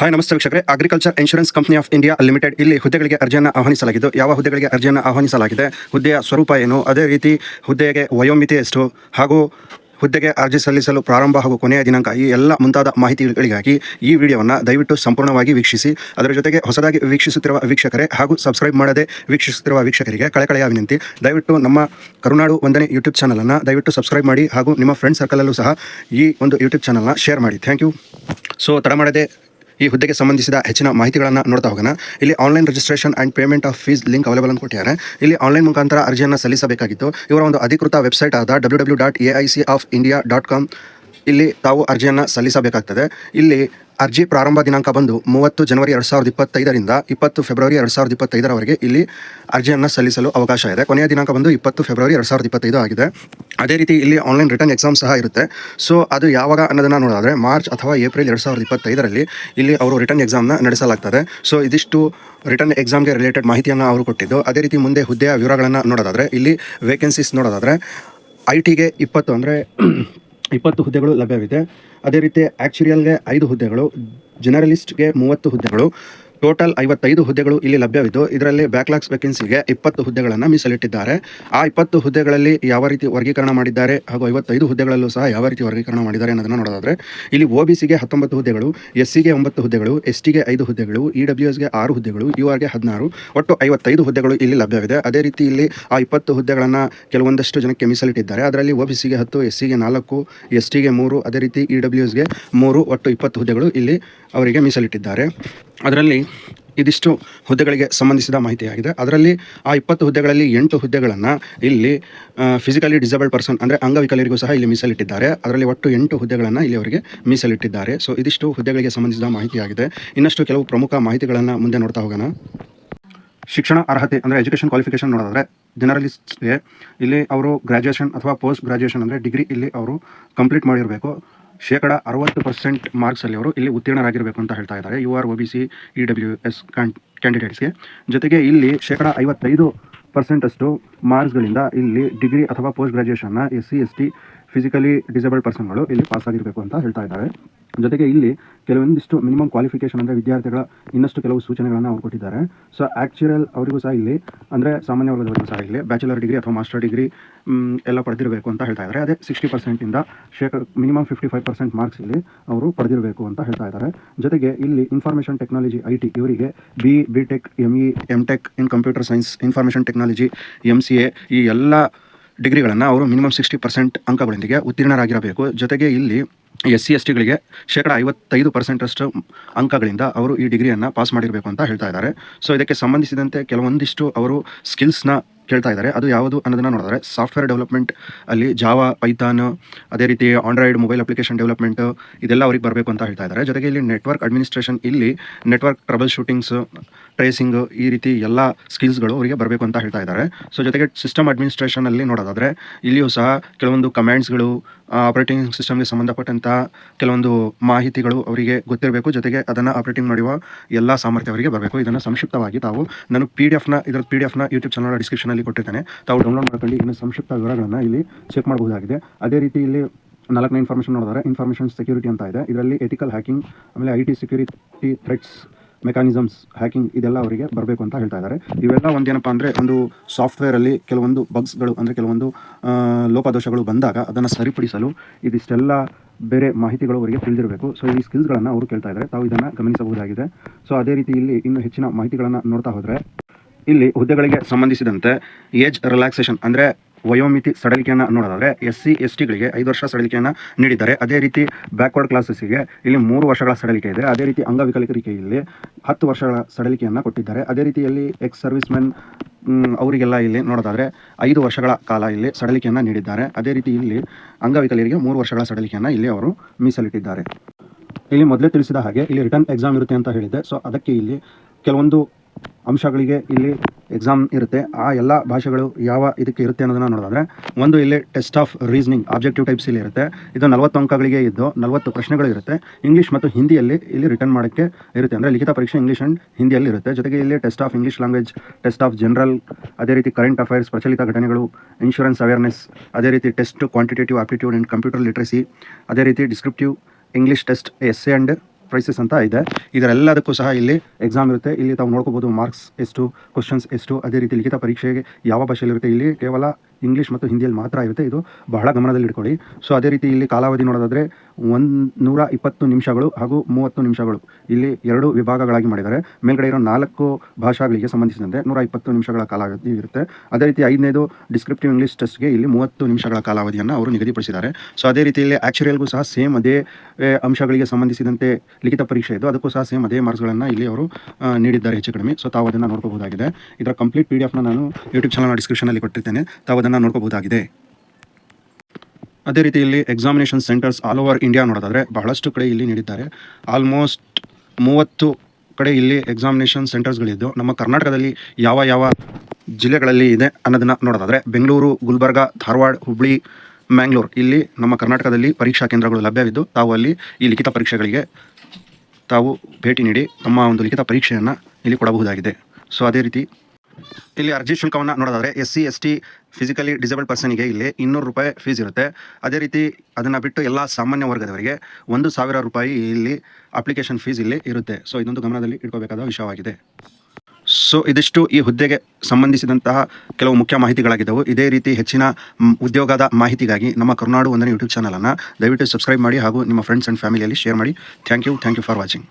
Hi ನಮಸ್ತೆ ವೀಕ್ಷಕರೇ. Agriculture insurance company of India limited ಇಲ್ಲಿ ಹುದ್ದೆಗಳಿಗೆ ಅರ್ಜಿಯನ್ನು ಆಹ್ವಾನಿಸಲಾಗಿದ್ದು, ಯಾವ ಹುದ್ದೆಗಳಿಗೆ ಅರ್ಜಿಯನ್ನು ಆಹ್ವಾನಿಸಲಾಗಿದೆ, ಹುದ್ದೆಯ ಸ್ವರೂಪ ಏನು, ಅದೇ ರೀತಿ ಹುದ್ದೆಗೆ ವಯೋಮಿತಿ ಎಷ್ಟು, ಹಾಗೂ ಹುದ್ದೆಗೆ ಅರ್ಜಿ ಸಲ್ಲಿಸಲು ಪ್ರಾರಂಭ ಹಾಗೂ ಕೊನೆಯ ದಿನಾಂಕ, ಈ ಎಲ್ಲ ಮುಂತಾದ ಮಾಹಿತಿಗಳಿಗಾಗಿ ಈ ವಿಡಿಯೋವನ್ನು ದಯವಿಟ್ಟು ಸಂಪೂರ್ಣವಾಗಿ ವೀಕ್ಷಿಸಿ. ಅದರ ಜೊತೆಗೆ ಹೊಸದಾಗಿ ವೀಕ್ಷಿಸುತ್ತಿರುವ ವೀಕ್ಷಕರೇ ಹಾಗೂ ಸಬ್ಸ್ಕ್ರೈಬ್ ಮಾಡದೆ ವೀಕ್ಷಿಸುತ್ತಿರುವ ವೀಕ್ಷಕರಿಗೆ ಕಳೆಕಳೆಯ ವಿನಂತಿ. ದಯವಿಟ್ಟು ನಮ್ಮ ಕರುನಾಡು ಒಂದನೇ ಯೂಟ್ಯೂಬ್ ಚಾನಲನ್ನು ದಯವಿಟ್ಟು ಸಬ್ಸ್ಕ್ರೈಬ್ ಮಾಡಿ ಹಾಗೂ ನಿಮ್ಮ ಫ್ರೆಂಡ್ ಸರ್ಕಲಲ್ಲೂ ಸಹ ಈ ಒಂದು ಯೂಟ್ಯೂಬ್ ಚಾನಲ್ನ ಶೇರ್ ಮಾಡಿ. ಥ್ಯಾಂಕ್ ಯು ಸೊ ತಡ ಮಾಡದೆ ಈ ಹುದ್ದೆಗೆ ಸಂಬಂಧಿಸಿದ ಹೆಚ್ಚಿನ ಮಾಹಿತಿಗಳನ್ನು ನೋಡ್ತಾ ಹೋಗೋಣ. ಇಲ್ಲಿ online registration and payment of fees link available ಅಂತ ಕೊಟ್ಟಿದ್ದಾರೆ. ಇಲ್ಲಿ ಆನ್ಲೈನ್ ಮುಖಾಂತರ ಅರ್ಜಿಯನ್ನು ಸಲ್ಲಿಸಬೇಕಾಗಿತ್ತು. ಇವರ ಒಂದು ಅಧಿಕೃತ ವೆಬ್ಸೈಟ್ ಆದ W dot A I C of India dot com ಇಲ್ಲಿ ತಾವು ಅರ್ಜಿಯನ್ನು ಸಲ್ಲಿಸಬೇಕಾಗ್ತದೆ. ಇಲ್ಲಿ ಅರ್ಜಿ ಪ್ರಾರಂಭ ದಿನಾಂಕ ಬಂದು ಮೂವತ್ತು ಜನವರಿ ಎರಡು ಸಾವಿರದ ಇಪ್ಪತ್ತೈದರಿಂದ ಇಪ್ಪತ್ತು ಫೆಬ್ರವರಿ ಎರಡು ಸಾವಿರದ ಇಪ್ಪತ್ತೈದರವರೆಗೆ ಇಲ್ಲಿ ಅರ್ಜಿಯನ್ನು ಸಲ್ಲಿಸಲು ಅವಕಾಶ ಇದೆ. ಕೊನೆಯ ದಿನಾಂಕ ಬಂದು ಇಪ್ಪತ್ತು ಫೆಬ್ರವರಿ ಎರಡು ಸಾವಿರದ ಇಪ್ಪತ್ತೈದು ಆಗಿದೆ. ಅದೇ ರೀತಿ ಇಲ್ಲಿ ಆನ್ಲೈನ್ ರಿಟರ್ನ್ ಎಕ್ಸಾಮ್ ಸಹ ಇರುತ್ತೆ. ಸೊ ಅದು ಯಾವಾಗ ಅನ್ನೋದನ್ನು ನೋಡಿದ್ರೆ ಮಾರ್ಚ್ ಅಥವಾ ಏಪ್ರಿಲ್ ಎರಡು ಸಾವಿರದ ಇಪ್ಪತ್ತೈದರಲ್ಲಿ ಇಲ್ಲಿ ಅವರು ರಿಟರ್ನ್ ಎಕ್ಸಾಮ್ನ ನಡೆಸಲಾಗ್ತದೆ. ಸೊ ಇದಿಷ್ಟು ರಿಟರ್ನ್ ಎಕ್ಸಾಮ್ಗೆ ರಿಲೇಟೆಡ್ ಮಾಹಿತಿಯನ್ನು ಅವರು ಕೊಟ್ಟಿದ್ದು. ಅದೇ ರೀತಿ ಮುಂದೆ ಹುದ್ದೆಯ ವಿವರಗಳನ್ನು ನೋಡೋದಾದರೆ, ಇಲ್ಲಿ ವೇಕೆನ್ಸೀಸ್ ನೋಡೋದಾದರೆ ಐ ಟಿಗೆ ಇಪ್ಪತ್ತು ಅಂದರೆ ಇಪ್ಪತ್ತು ಹುದ್ದೆಗಳು ಲಭ್ಯವಿದೆ. ಅದೇ ರೀತಿ ಆ್ಯಕ್ಚುರಿಯಲ್ಗೆ ಐದು ಹುದ್ದೆಗಳು ಜನರಲಿಸ್ಟ್ಗೆ ಮೂವತ್ತು ಹುದ್ದೆಗಳು ಟೋಟಲ್ ಐವತ್ತೈದು ಹುದ್ದೆಗಳು ಇಲ್ಲಿ ಲಭ್ಯವಿದ್ದು, ಇದರಲ್ಲಿ ಬ್ಯಾಕ್ಲಾಗ್ಸ್ ವೇಕೆನ್ಸಿಗೆ ಇಪ್ಪತ್ತು ಹುದ್ದೆಗಳನ್ನು ಮೀಸಲಿಟ್ಟಿದ್ದಾರೆ. ಆ ಇಪ್ಪತ್ತು ಹುದ್ದೆಗಳಲ್ಲಿ ಯಾವ ರೀತಿ ವರ್ಗೀಕರಣ ಮಾಡಿದ್ದಾರೆ ಹಾಗೂ ಐವತ್ತೈದು ಹುದ್ದೆಗಳಲ್ಲೂ ಸಹ ಯಾವ ರೀತಿ ವರ್ಗೀಕರಣ ಮಾಡಿದ್ದಾರೆ ಅನ್ನೋದನ್ನು ನೋಡೋದಾದ್ರೆ, ಇಲ್ಲಿ ಒ ಬಿ ಸಿಗೆ ಹತ್ತೊಂಬತ್ತು ಹುದ್ದೆಗಳು ಎಸ್ ಸಿಗೆ ಒಂಬತ್ತು ಹುದ್ದೆಗಳು ಎಸ್ ಟಿಗೆ ಐದು ಹುದ್ದೆಗಳು ಇ ಡಬ್ಲ್ಯೂ ಎಸ್ಗೆ ಆರು ಹುದ್ದೆಗಳು ಯು ಆರ್ಗೆ ಹದಿನಾರು, ಒಟ್ಟು ಐವತ್ತೈದು ಹುದ್ದೆಗಳು ಇಲ್ಲಿ ಲಭ್ಯವಿದೆ. ಅದೇ ರೀತಿ ಇಲ್ಲಿ ಆ ಇಪ್ಪತ್ತು ಹುದ್ದೆಗಳನ್ನು ಕೆಲವೊಂದಷ್ಟು ಜನಕ್ಕೆ ಮೀಸಲಿಟ್ಟಿದ್ದಾರೆ. ಅದರಲ್ಲಿ ಒ ಬಿ ಸಿಗೆ ಹತ್ತು ಎಸ್ ಸಿಗೆ ನಾಲ್ಕು ಎಸ್ ಟಿಗೆ ಮೂರು, ಅದೇ ರೀತಿ ಇ ಡಬ್ಲ್ಯೂ ಎಸ್ಗೆ ಮೂರು, ಒಟ್ಟು ಇಪ್ಪತ್ತು ಹುದ್ದೆಗಳು ಇಲ್ಲಿ ಅವರಿಗೆ ಮೀಸಲಿಟ್ಟಿದ್ದಾರೆ. ಅದರಲ್ಲಿ ಇದಿಷ್ಟು ಹುದ್ದೆಗಳಿಗೆ ಸಂಬಂಧಿಸಿದ ಮಾಹಿತಿಯಾಗಿದೆ. ಅದರಲ್ಲಿ ಆ ಇಪ್ಪತ್ತು ಹುದ್ದೆಗಳಲ್ಲಿ ಎಂಟು ಹುದ್ದೆಗಳನ್ನು ಇಲ್ಲಿ ಫಿಸಿಕಲಿ ಡಿಸೇಬಲ್ಡ್ ಪರ್ಸನ್ ಅಂದರೆ ಅಂಗವಿಕಲರಿಗೂ ಸಹ ಇಲ್ಲಿ ಮೀಸಲಿಟ್ಟಿದ್ದಾರೆ. ಅದರಲ್ಲಿ ಒಟ್ಟು ಎಂಟು ಹುದ್ದೆಗಳನ್ನು ಇಲ್ಲಿ ಅವರಿಗೆ ಮೀಸಲಿಟ್ಟಿದ್ದಾರೆ. ಸೊ ಇದಿಷ್ಟು ಹುದ್ದೆಗಳಿಗೆ ಸಂಬಂಧಿಸಿದ ಮಾಹಿತಿಯಾಗಿದೆ. ಇನ್ನಷ್ಟು ಕೆಲವು ಪ್ರಮುಖ ಮಾಹಿತಿಗಳನ್ನು ಮುಂದೆ ನೋಡ್ತಾ ಹೋಗೋಣ. ಶಿಕ್ಷಣ ಅರ್ಹತೆ ಅಂದರೆ ಎಜುಕೇಷನ್ ಕ್ವಾಲಿಫಿಕೇಷನ್ ನೋಡೋದಾದರೆ ಜನರಲಿಸ್ಟ್ಗೆ ಇಲ್ಲಿ ಅವರು ಗ್ರ್ಯಾಜುಯೇಷನ್ ಅಥವಾ ಪೋಸ್ಟ್ ಗ್ರ್ಯಾಜುಯೇಷನ್ ಅಂದರೆ ಡಿಗ್ರಿ ಇಲ್ಲಿ ಅವರು ಕಂಪ್ಲೀಟ್ ಮಾಡಿರಬೇಕು. ಶೇಕಡ ಅರವತ್ತು ಪರ್ಸೆಂಟ್ ಮಾರ್ಕ್ಸಲ್ಲಿ ಅವರು ಇಲ್ಲಿ ಉತ್ತೀರ್ಣರಾಗಿರಬೇಕು ಅಂತ ಹೇಳ್ತಾ ಇದ್ದಾರೆ. U R O B C, E W S ಕ್ಯಾಂಡಿಡೇಟ್ಸ್ಗೆ. ಜೊತೆಗೆ ಇಲ್ಲಿ ಶೇಕಡ ಐವತ್ತೈದು ಪರ್ಸೆಂಟಷ್ಟು ಮಾರ್ಕ್ಸ್ಗಳಿಂದ ಇಲ್ಲಿ ಡಿಗ್ರಿ ಅಥವಾ post ಗ್ರ್ಯಾಜುಯೇಷನ್ನ S C S T physically disabled ಪರ್ಸನ್ಗಳು ಇಲ್ಲಿ ಪಾಸ್ ಆಗಿರಬೇಕು ಅಂತ ಹೇಳ್ತಾ ಇದ್ದಾರೆ. ಜೊತೆಗೆ ಇಲ್ಲಿ ಕೆಲವೊಂದಿಷ್ಟು ಮಿನಿಮಮ್ ಕ್ವಾಲಿಫಿಕೇಷನ್ ಅಂದರೆ ವಿದ್ಯಾರ್ಥಿಗಳ ಇನ್ನಷ್ಟು ಕೆಲವು ಸೂಚನೆಗಳನ್ನು ಅವ್ರು ಕೊಟ್ಟಿದ್ದಾರೆ. ಸೊ ಆ್ಯಕ್ಚುರಲ್ ಅವರಿಗೂ ಸಹ ಇಲ್ಲಿ, ಅಂದರೆ ಸಾಮಾನ್ಯ ವರ್ಗದವರಿಗೂ ಸಹ ಇಲ್ಲಿ ಬ್ಯಾಚುಲರ್ ಡಿಗ್ರಿ ಅಥವಾ ಮಾಸ್ಟರ್ ಡಿಗ್ರಿ ಎಲ್ಲ ಪಡೆದಿರಬೇಕು ಅಂತ ಹೇಳ್ತಾ ಇದ್ದಾರೆ. ಅದೇ ಸಿಕ್ಸ್ಟಿ ಪರ್ಸೆಂಟಿಂದ ಶೇಕಡ minimum fifty five percent marks ಇಲ್ಲಿ ಅವರು ಪಡೆದಿರಬೇಕು ಅಂತ ಹೇಳ್ತಾ ಇದ್ದಾರೆ. ಜೊತೆಗೆ ಇಲ್ಲಿ ಇನ್ಫಾರ್ಮೇಷನ್ ಟೆಕ್ನಾಲಜಿ ಐ ಟಿ ಇವರಿಗೆ B B tech M E M tech in computer science information technology M C A ಈ ಎಲ್ಲ ಡಿಗ್ರಿಗಳನ್ನು ಅವರು ಮಿನಿಮಮ್ ಸಿಕ್ಸ್ಟಿ ಪರ್ಸೆಂಟ್ ಅಂಕಗಳೊಂದಿಗೆ ಉತ್ತೀರ್ಣರಾಗಿರಬೇಕು. ಜೊತೆಗೆ ಇಲ್ಲಿ ಎಸ್ ಸಿ ಎಸ್ ಟಿಗಳಿಗೆ ಶೇಕಡ ಐವತ್ತೈದು ಪರ್ಸೆಂಟಷ್ಟು ಅಂಕಗಳಿಂದ ಅವರು ಈ ಡಿಗ್ರಿಯನ್ನು ಪಾಸ್ ಮಾಡಿರಬೇಕು ಅಂತ ಹೇಳ್ತಾ ಇದ್ದಾರೆ. ಸೊ ಇದಕ್ಕೆ ಸಂಬಂಧಿಸಿದಂತೆ ಕೆಲವೊಂದಿಷ್ಟು ಅವರು ಸ್ಕಿಲ್ಸ್ನ ಕೇಳ್ತಾ ಇದ್ದಾರೆ. ಅದು ಯಾವುದು ಅನ್ನೋದನ್ನು ನೋಡಿದ್ರೆ ಸಾಫ್ಟ್ವೇರ್ ಡೆವಲಪ್ಮೆಂಟ್ ಅಲ್ಲಿ ಜಾವಾ, ಪೈಥಾನ್, ಅದೇ ರೀತಿ ಆಂಡ್ರಾಯ್ಡ್ ಮೊಬೈಲ್ ಅಪ್ಲಿಕೇಶನ್ ಡೆವಲಪ್ಮೆಂಟ್ ಇದೆಲ್ಲ ಅವ್ರಿಗೆ ಬರಬೇಕು ಅಂತ ಹೇಳ್ತಾ ಇದ್ದಾರೆ. ಜೊತೆಗೆ ಇಲ್ಲಿ ನೆಟ್ವರ್ಕ್ ಅಡ್ಮಿನಿಸ್ಟ್ರೇಷನ್ ಇಲ್ಲಿ ನೆಟ್ವರ್ಕ್ ಟ್ರಬಲ್ ಶೂಟಿಂಗ್ಸ್, ಟ್ರೇಸಿಂಗ್ ಈ ರೀತಿ ಎಲ್ಲ ಸ್ಕಿಲ್ಸ್ಗಳು ಅವರಿಗೆ ಬರಬೇಕು ಅಂತ ಹೇಳ್ತಾ ಇದ್ದಾರೆ. ಸೊ ಜೊತೆಗೆ ಸಿಸ್ಟಮ್ ಅಡ್ಮಿನಿಸ್ಟ್ರೇಷನಲ್ಲಿ ನೋಡೋದಾದರೆ ಇಲ್ಲಿಯೂ ಸಹ ಕೆಲವೊಂದು ಕಮ್ಯಾಂಡ್ಸ್ಗಳು ಆಪರೇಟಿಂಗ್ ಸಿಸ್ಟಮ್ಗೆ ಸಂಬಂಧಪಟ್ಟಂಥ ಕೆಲವೊಂದು ಮಾಹಿತಿಗಳು ಅವರಿಗೆ ಗೊತ್ತಿರಬೇಕು. ಜೊತೆಗೆ ಅದನ್ನು ಆಪರೇಟಿಂಗ್ ಮಾಡುವ ಎಲ್ಲ ಸಾಮರ್ಥ್ಯ ಅವರಿಗೆ ಬರಬೇಕು. ಇದನ್ನು ಸಂಕ್ಷಿಪ್ತವಾಗಿ ತಾವು ನಾನು ಪಿ ಡಿ ಎಫ್ನ ಇದರ ಪಿ ಡಿ ಎಫ್ನ ಯೂಟ್ಯೂಬ್ ಚಾನಲ್ ಡಿಸ್ಕ್ರಿಪ್ಷನಲ್ಲಿ ಕೊಟ್ಟಿದ್ದೇನೆ ತಾವು ಡೌನ್ಲೋಡ್ ಮಾಡ್ಕೊಂಡು ಇದನ್ನು ಸಂಕ್ಷಿಪ್ತ ವಿವರಗಳನ್ನು ಇಲ್ಲಿ ಚೆಕ್ ಮಾಡಬಹುದಾಗಿದೆ. ಅದೇ ರೀತಿ ಇಲ್ಲಿ ನಾಲ್ಕನೇ ಇನ್ಫಾರ್ಮೇಷನ್ ನೋಡಿದ್ರೆ ಇನ್ಫಾರ್ಮೇಷನ್ ಸೆಕ್ಯೂರಿಟಿ ಅಂತ ಇದೆ. ಇದರಲ್ಲಿ ಎಥಿಕಲ್ ಹ್ಯಾಕಿಂಗ್ ಆಮೇಲೆ I T security threats mechanisms hacking ಇದೆಲ್ಲ ಅವರಿಗೆ ಬರಬೇಕು ಅಂತ ಹೇಳ್ತಾ ಇದ್ದಾರೆ. ಇವೆಲ್ಲ ಒಂದೇನಪ್ಪ ಅಂದರೆ ಒಂದು ಸಾಫ್ಟ್ವೇರಲ್ಲಿ ಕೆಲವೊಂದು ಬಗ್ಸ್ಗಳು ಅಂದರೆ ಕೆಲವೊಂದು ಲೋಪದೋಷಗಳು ಬಂದಾಗ ಅದನ್ನು ಸರಿಪಡಿಸಲು ಇದಿಷ್ಟೆಲ್ಲ ಬೇರೆ ಮಾಹಿತಿಗಳು ಅವರಿಗೆ ತಿಳಿದಿರಬೇಕು. ಸೊ ಈ ಸ್ಕಿಲ್ಸ್ಗಳನ್ನು ಅವರು ಕೇಳ್ತಾ ಇದ್ದಾರೆ. ತಾವು ಇದನ್ನು ಗಮನಿಸಬಹುದಾಗಿದೆ. ಸೊ ಅದೇ ರೀತಿ ಇಲ್ಲಿ ಇನ್ನು ಹೆಚ್ಚಿನ ಮಾಹಿತಿಗಳನ್ನು ನೋಡ್ತಾ ಹೋದರೆ, ಇಲ್ಲಿ ಹುದ್ದೆಗಳಿಗೆ ಸಂಬಂಧಿಸಿದಂತೆ ಏಜ್ ರಿಲ್ಯಾಕ್ಸೇಷನ್ ಅಂದರೆ ವಯೋಮಿತಿ ಸಡಲಿಕೆಯನ್ನು ನೋಡೋದಾದರೆ ಎಸ್ ಸಿ ಎಸ್ ಟಿಗಳಿಗೆ ಐದು ವರ್ಷ ಸಡಲಿಕೆಯನ್ನು ನೀಡಿದ್ದಾರೆ. ಅದೇ ರೀತಿ ಬ್ಯಾಕ್ವರ್ಡ್ ಕ್ಲಾಸಸ್ಸಿಗೆ ಇಲ್ಲಿ ಮೂರು ವರ್ಷಗಳ ಸಡಲಿಕೆ ಇದೆ. ಅದೇ ರೀತಿ ಅಂಗವಿಕಲರಿಗೆ ಇಲ್ಲಿ ಹತ್ತು ವರ್ಷಗಳ ಸಡಲಿಕೆಯನ್ನು ಕೊಟ್ಟಿದ್ದಾರೆ. ಅದೇ ರೀತಿಯಲ್ಲಿ ಎಕ್ಸ್ ಸರ್ವಿಸ್ ಮೆನ್ ಅವರಿಗೆಲ್ಲ ಇಲ್ಲಿ ನೋಡೋದಾದರೆ ಐದು ವರ್ಷಗಳ ಕಾಲ ಇಲ್ಲಿ ಸಡಲಿಕೆಯನ್ನು ನೀಡಿದ್ದಾರೆ. ಅದೇ ರೀತಿ ಇಲ್ಲಿ ಅಂಗವಿಕಲರಿಗೆ ಮೂರು ವರ್ಷಗಳ ಸಡಲಿಕೆಯನ್ನು ಇಲ್ಲಿ ಅವರು ಮೀಸಲಿಟ್ಟಿದ್ದಾರೆ. ಇಲ್ಲಿ ಮೊದಲೇ ತಿಳಿಸಿದ ಹಾಗೆ ಇಲ್ಲಿ ರಿಟರ್ನ್ ಎಕ್ಸಾಮ್ ಇರುತ್ತೆ ಅಂತ ಹೇಳಿದ್ದೆ. ಸೊ ಅದಕ್ಕೆ ಇಲ್ಲಿ ಕೆಲವೊಂದು ಅಂಶಗಳಿಗೆ ಇಲ್ಲಿ ಎಕ್ಸಾಮ್ ಇರುತ್ತೆ. ಆ ಎಲ್ಲ ಭಾಷೆಗಳು ಯಾವ ಇದಕ್ಕೆ ಇರುತ್ತೆ ಅನ್ನೋದನ್ನು ನೋಡೋದಾದ್ರೆ, ಒಂದು ಇಲ್ಲಿ test of reasoning objective types ಇಲ್ಲಿ ಇರುತ್ತೆ. ಇದು ನಲವತ್ತು ಅಂಕಗಳಿಗೆ ಇದ್ದು ನಲವತ್ತು ಪ್ರಶ್ನೆಗಳು ಇರುತ್ತೆ. ಇಂಗ್ಲೀಷ್ ಮತ್ತು ಹಿಂದಿಯಲ್ಲಿ ಇಲ್ಲಿ ರಿಟರ್ನ್ ಮಾಡೋಕ್ಕೆ ಇರುತ್ತೆ. ಅಂದರೆ ಲಿಖಿತ ಪರೀಕ್ಷೆ ಇಂಗ್ಲೀಷ್ ಆ್ಯಂಡ್ ಹಿಂದಿಯಲ್ಲಿ ಇರುತ್ತೆ. ಜೊತೆಗೆ ಇಲ್ಲಿ test of English language test of general ಅದೇ ರೀತಿ ಕರೆಂಟ್ ಅಫೇರ್ಸ್ ಪ್ರಚಲಿತ ಘಟನೆಗಳು ಇನ್ಶೂರೆನ್ಸ್ ಅವೇರ್ನೆಸ್ ಅದೇ ರೀತಿ test quantitative aptitude and computer literacy ಅದೇ ರೀತಿ descriptive English test S and prices ಅಂತ ಇದೆ. ಇದರೆಲ್ಲದಕ್ಕೂ ಸಹ ಇಲ್ಲಿ ಎಕ್ಸಾಮ್ ಇರುತ್ತೆ. ಇಲ್ಲಿ ತಾವು ನೋಡ್ಕೋಬೋದು ಮಾರ್ಕ್ಸ್ ಎಷ್ಟು ಕ್ವಶನ್ಸ್ ಎಷ್ಟು, ಅದೇ ರೀತಿ ಲಿಖಿತ ಪರೀಕ್ಷೆಗೆ ಯಾವ ಭಾಷೆಯಲ್ಲಿರುತ್ತೆ ಇಲ್ಲಿ ಕೇವಲ ಇಂಗ್ಲೀಷ್ ಮತ್ತು ಹಿಂದಿಯಲ್ಲಿ ಮಾತ್ರ ಇರುತ್ತೆ. ಇದು ಬಹಳ ಗಮನದಲ್ಲಿ ಇಟ್ಕೊಳ್ಳಿ ಸೊ ಅದೇ ರೀತಿ ಇಲ್ಲಿ ಕಾಲಾವಧಿ ನೋಡೋದಾದರೆ ಒಂದು ಇಪ್ಪತ್ತು ನಿಮಿಷಗಳು ಹಾಗೂ ಮೂವತ್ತು ನಿಮಿಷಗಳು. ಇಲ್ಲಿ ಎರಡು ವಿಭಾಗಗಳಾಗಿ ಮಾಡಿದ್ದಾರೆ. ಮೇಲ್ಗಡೆ ಇರೋ ನಾಲ್ಕು ಭಾಷೆಗಳಿಗೆ ಸಂಬಂಧಿಸಿದಂತೆ ನೂರ ಇಪ್ಪತ್ತು ನಿಮಿಷಗಳ ಕಾಲಾವಧಿ ಇರುತ್ತೆ. ಅದೇ ರೀತಿ ಐದನೇದು ಡಿಸ್ಕ್ರಿಪ್ಟಿವ್ ಇಂಗ್ಲೀಷ್ ಟೆಸ್ಟ್ಗೆ ಇಲ್ಲಿ ಮೂವತ್ತು ನಿಮಿಷಗಳ ಕಾಲಾವಧಿಯನ್ನು ಅವರು ನಿಗದಿಪಡಿಸಿದ್ದಾರೆ. ಸೊ ಅದೇ ರೀತಿ ಇಲ್ಲಿ ಆ್ಯಕ್ಚುರಿಯಲ್ಗೂ ಸಹ ಸೇಮ್ ಅದೇ ಅಂಶಗಳಿಗೆ ಸಂಬಂಧಿಸಿದಂತೆ ಲಿಖಿತ ಪರೀಕ್ಷೆ ಇದು ಅದಕ್ಕೂ ಸಹ ಸೇಮ್ ಅದೇ ಮಾರ್ಕ್ಸ್ಗಳನ್ನು ಇಲ್ಲಿ ಅವರು ನೀಡಿದ್ದಾರೆ ಹೆಚ್ಚು ಕಡಿಮೆ. ಸೊ ತಾವು ಅದನ್ನು ನೋಡ್ಕೋಬಹುದಾಗಿದೆ. ಇದರ ಕಂಪ್ಲೀಟ್ ಪಿ ಡಿ ಎಫ್ನ ನಾನು ಯೂಟ್ಯೂಬ್ ಚಾನಲ್ ಡಿಸ್ಕ್ರಿಪ್ಷನಲ್ಲಿ ಕೊಟ್ಟಿರ್ತೇನೆ. ತಾವು ಅದನ್ನು ನೋಡ್ಕೋಬಹುದಾಗಿದೆ. ಅದೇ ರೀತಿ ಇಲ್ಲಿ examination centres all over India ನೋಡೋದಾದರೆ ಬಹಳಷ್ಟು ಕಡೆ ಇಲ್ಲಿ ನೀಡಿದ್ದಾರೆ. ಆಲ್ಮೋಸ್ಟ್ ಮೂವತ್ತು ಕಡೆ ಇಲ್ಲಿ ಎಕ್ಸಾಮಿನೇಷನ್ ಸೆಂಟರ್ಸ್ಗಳಿದ್ದು ನಮ್ಮ ಕರ್ನಾಟಕದಲ್ಲಿ ಯಾವ ಯಾವ ಜಿಲ್ಲೆಗಳಲ್ಲಿ ಇದೆ ಅನ್ನೋದನ್ನು ನೋಡೋದಾದರೆ ಬೆಂಗಳೂರು, ಗುಲ್ಬರ್ಗ, ಧಾರವಾಡ, ಹುಬ್ಳಿ, ಮ್ಯಾಂಗ್ಳೂರು ಇಲ್ಲಿ ನಮ್ಮ ಕರ್ನಾಟಕದಲ್ಲಿ ಪರೀಕ್ಷಾ ಕೇಂದ್ರಗಳು ಲಭ್ಯವಿದ್ದು, ತಾವು ಅಲ್ಲಿ ಈ ಲಿಖಿತ ಪರೀಕ್ಷೆಗಳಿಗೆ ತಾವು ಭೇಟಿ ನೀಡಿ ತಮ್ಮ ಒಂದು ಲಿಖಿತ ಪರೀಕ್ಷೆಯನ್ನು ಇಲ್ಲಿ ಕೊಡಬಹುದಾಗಿದೆ. ಸೊ ಅದೇ ರೀತಿ ಇಲ್ಲಿ ಅರ್ಜಿ ಶುಲ್ಕವನ್ನು ನೋಡೋದಾದರೆ S C S T physically disabled ಪರ್ಸನಿಗೆ ಇಲ್ಲಿ ಇನ್ನೂರು ರೂಪಾಯಿ ಫೀಸ್ ಇರುತ್ತೆ. ಅದೇ ರೀತಿ ಅದನ್ನು ಬಿಟ್ಟು ಎಲ್ಲ ಸಾಮಾನ್ಯ ವರ್ಗದವರಿಗೆ ಒಂದು ಸಾವಿರ ರೂಪಾಯಿ ಇಲ್ಲಿ ಅಪ್ಲಿಕೇಶನ್ ಫೀಸ್ ಇಲ್ಲಿ ಇರುತ್ತೆ. ಸೊ ಇದೊಂದು ಗಮನದಲ್ಲಿ ಇಟ್ಕೋಬೇಕಾದ ವಿಷಯವಾಗಿದೆ. ಸೊ ಇದಿಷ್ಟು ಈ ಹುದ್ದೆಗೆ ಸಂಬಂಧಿಸಿದಂತಹ ಕೆಲವು ಮುಖ್ಯ ಮಾಹಿತಿಗಳಾಗಿದ್ದವು. ಇದೇ ರೀತಿ ಹೆಚ್ಚಿನ ಉದ್ಯೋಗದ ಮಾಹಿತಿಗಾಗಿ ನಮ್ಮ ಕರುನಾಡು ಒಂದನೇ ಯೂಟ್ಯೂಬ್ ಚಾನಲನ್ನು ದಯವಿಟ್ಟು ಸಬ್ಸ್ಕ್ರೈಬ್ ಮಾಡಿ ಹಾಗೂ ನಿಮ್ಮ ಫ್ರೆಂಡ್ಸ್ ಆ್ಯಂಡ್ ಫ್ಯಾಮಿಲಿಯಲ್ಲಿ ಶೇರ್ ಮಾಡಿ. Thank you thank you for watching